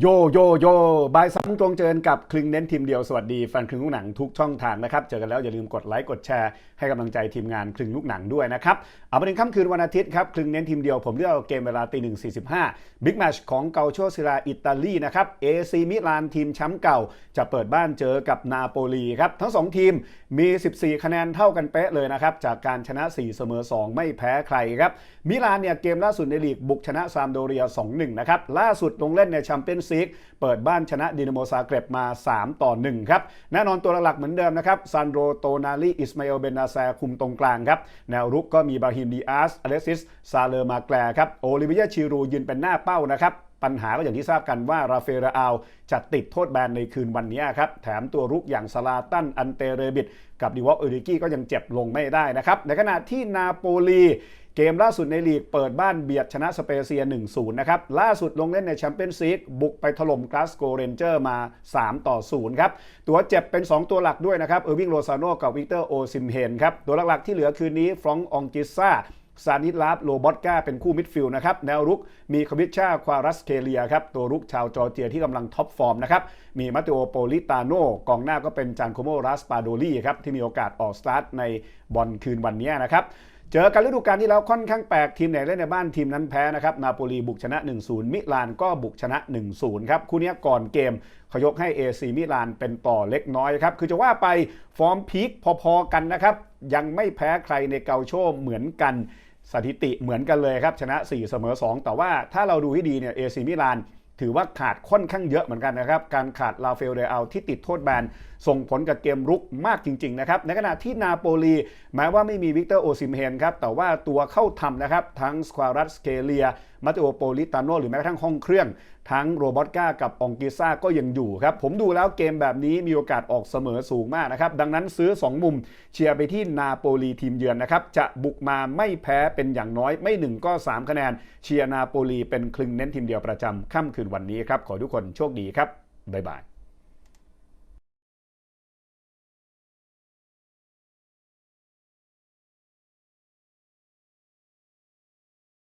โยโยโยบายสามตรงเจอกับคลึงเน้นทีมเดียวสวัสดีแฟนคลึงลูกหนังทุกช่องทางนะครับ เจอกันแล้วอย่าลืมกดไลค์กดแชร์ให้กำลังใจทีมงานคลึงลูกหนังด้วยนะครับเอามาถึงค่ำคืนวันอาทิตย์ครับคลึงเน้นทีมเดียวผมเลือกเอาเกมเวลาตีหนึ่งสี่สิบห้าบิ๊กแมชของเกาโชซิราอิตาลีนะครับเอซีมิลานทีมแชมป์เก่า จะเปิดบ้านเจอกับนาโปลีครับทั้งสองทีมมี 14 คะแนนเท่ากันเป๊ะเลยนะครับจากการชนะ 4 เสมอ 2 ไม่แพ้ใครครับมิลานเนี่ยเกมล่าสุดในลีกบุกชนะซามโดเรีย2-1นะครับล่าสุดลงเล่นในแชมเปี้ยนส์ลีกเปิดบ้านชนะดินาโมซาเกรบมา 3 ต่อ 1 ครับ แน่นอนตัวหลักๆเหมือนเดิมนะครับซันโดโตนาลีอิสมาเอลเบนาแซคุมตรงกลางครับ แนวรุกก็มีบราฮิมดีอาสอเลซิส ซาเลอร์มาแกลครับ โอลิเวียชิรูยืนเป็นหน้าเป้านะครับปัญหาก็อย่างที่ทราบกันว่าราเฟราอาลจะติดโทษแบนในคืนวันนี้ครับ แถมตัวรุกอย่างซาลาตัน อันเตเรบิด กับดิวอลเอริกี้ก็ยังเจ็บลงไม่ได้นะครับ ในขณะที่นาโปลี เกมล่าสุดในลีกเปิดบ้านเบียดชนะสเปเซีย 1-0 นะครับ ล่าสุดลงเล่นในแชมเปี้ยนส์ลีกบุกไปถล่มกลาสโกเรนเจอร์มา 3 ต่อ 0 ครับ ตัวเจ็บเป็น 2 ตัวหลักด้วยนะครับ เออร์วิงโรซาโนกับวิกเตอร์โอซิมเฮนครับ ตัวหลักๆที่เหลือคืนนี้ฟรองก์องกิซ่าซานิลาฟโลบอตกาเป็นคู่มิดฟิลด์นะครับ แนวรุกมีควิชชาควารัสเคเลียครับ ตัวรุกชาวจอร์เจียที่กำลังท็อปฟอร์มนะครับ มีมาเตโอโปลิตาโนกองหน้าก็เป็นจานโคโมรัสปาโดลีครับ ที่มีโอกาสออกสตาร์ทในบอลคืนวันนี้นะครับ เจอกันฤดูกาลที่แล้วค่อนข้างแปลกทีมไหนเล่นในบ้านทีมนั้นแพ้นะครับนาโปลีบุกชนะ 1-0 มิลานก็บุกชนะ 1-0 ครับ คู่นี้ก่อนเกมเขายกให้ AC มิลานเป็นต่อเล็กน้อยครับ คือจะว่าไปฟอร์มพีคพอๆกันนะครับ ยังไม่แพ้ใครในเกาโชเหมือนกันสถิติเหมือนกันเลยครับ ชนะ 4 เสมอ 2 แต่ว่าถ้าเราดูให้ดีเนี่ยเอซีมิลาน ถือว่าขาดค่อนข้างเยอะเหมือนกันนะครับ การขาดลาเฟลเดอัลที่ติดโทษแบนส่งผลกับเกมรุกมากจริงๆนะครับ ในขณะที่นาโปลีแม้ว่าไม่มีวิกเตอร์โอซิมเฮนครับ แต่ว่าตัวเข้าทำนะครับ ทั้งสควารัสเคเลียมาเตโอโปลิตาโนหรือแม้กระทั่งห้องเครื่อง ทั้งโรบอตกากับองกิซ่าก็ยังอยู่ครับ ผมดูแล้วเกมแบบนี้มีโอกาสออกเสมอสูงมากนะครับ ดังนั้นซื้อ 2 มุมเชียร์ไปที่นาโปลีทีมเยือนนะครับ จะบุกมาไม่แพ้เป็นอย่างน้อยไม่ 1 ก็ 3 คะแนนเชียร์นาโปลีเป็นคลึงเน้นทีมเดียวประจำค่ำคืนวันนี้ครับ ขอทุกคนโชคดีครับ บ๊ายบาย